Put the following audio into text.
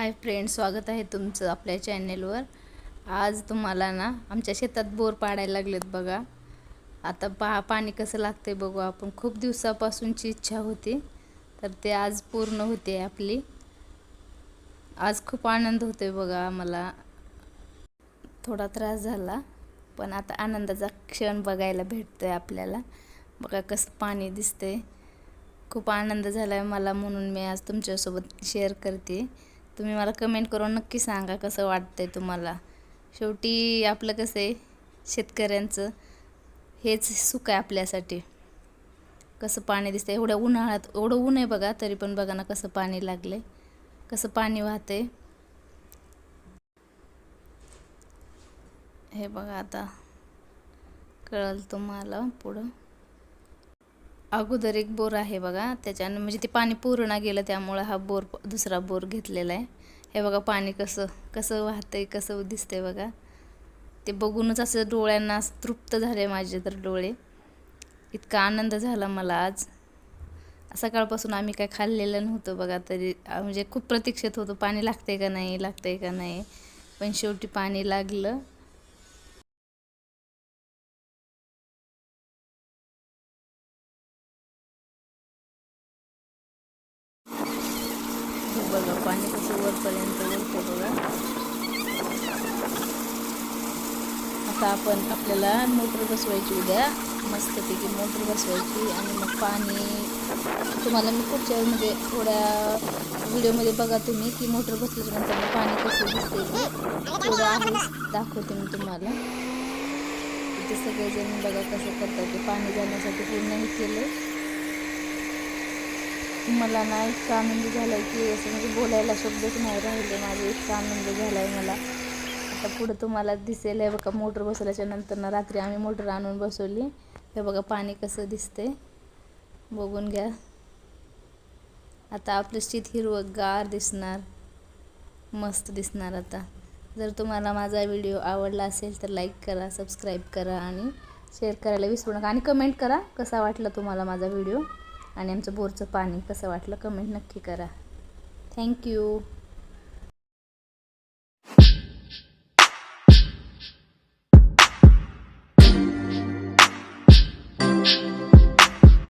Hi friend स्वागत आहे तुमचं आपल्या चॅनेलवर. आज तुम्हाला ना आमच्या शेतात बोर पाडायला लागलेत बघा. आता पहा पाणी कसं लागतंय बघू आपण. खूप दिवसापासूनची इच्छा होती तर ते आज पूर्ण होते आपली. आज खूप आनंद होतोय बघा आम्हाला. थोडा त्रास झाला पण आता आनंदाचा क्षण बघायला भेटतोय आपल्याला. बघा कसं पाणी दिसतंय. खूप आनंद झाला आहे मला म्हणून मी आज तुमच्यासोबत शेअर करते. तुम्ही मला कमेंट करून नक्की सांगा कसं वाटतंय तुम्हाला. शेवटी आपलं कसं आहे शेतकऱ्यांचं हेच सुख आहे आपल्यासाठी. कसं पाणी दिसतंय एवढ्या उन्हाळ्यात एवढं ऊन आहे बघा तरी पण बघा ना कसं पाणी लागले कसं पाणी वाहते हे बघा आता. कळल तुम्हाला पुढं. अगोदर एक बोर आहे बघा त्याच्यानं म्हणजे ते पाणी पूर्ण गेलं त्यामुळं हा बोर दुसरा बोर घेतलेला आहे. हे बघा पाणी कसं कसं वाहतंय कसं दिसतंय बघा. ते बघूनच असं डोळ्यांना तृप्त झाले माझे तर डोळे. इतका आनंद झाला मला आज. सकाळपासून आम्ही काय खाल्लेलं नव्हतं बघा तरी म्हणजे खूप प्रतीक्षेत होतो पाणी लागतंय का नाही लागतंय का नाही. पण शेवटी पाणी लागलं. बघा पाणी कसं वरपर्यंत वरतं बघा. आता आपण आपल्याला मोटर बसवायची उद्या. मस्तपैकी मोटर बसवायची आणि मग पाणी. तुम्हाला मी पुढच्या म्हणजे थोड्या व्हिडिओमध्ये बघा तुम्ही की मोटर बसल्याच्यानंतर पाणी कसं दिसते ते. थोडं दाखवते मी तुम्हाला. इथे सगळेजण बघा कसं करतात ते. पाणी जाण्यासाठी पूर्ण हे केलं मला ना इतका आनंद झाला आहे की असं म्हणजे बोलायला शब्दच नाही राहिले. माझे इतका आनंद झाला आहे मला. आता पुढं तुम्हाला दिसेल. आहे बघा मोटर बसवल्याच्या नंतर ना रात्री आम्ही मोटर आणून बसवली. हे बघा पाणी कसं दिसते बघून घ्या. आता आपलं शीत हिरवं गार दिसणार. मस्त दिसणार आता. जर तुम्हाला माझा व्हिडिओ आवडला असेल तर लाईक करा सबस्क्राईब करा आणि शेअर करायला विसरू नका. आणि कमेंट करा कसा वाटला तुम्हाला माझा व्हिडिओ. आणि आमचं बोरचं पाणी कसं वाटलं कमेंट नक्की करा. थँक्यू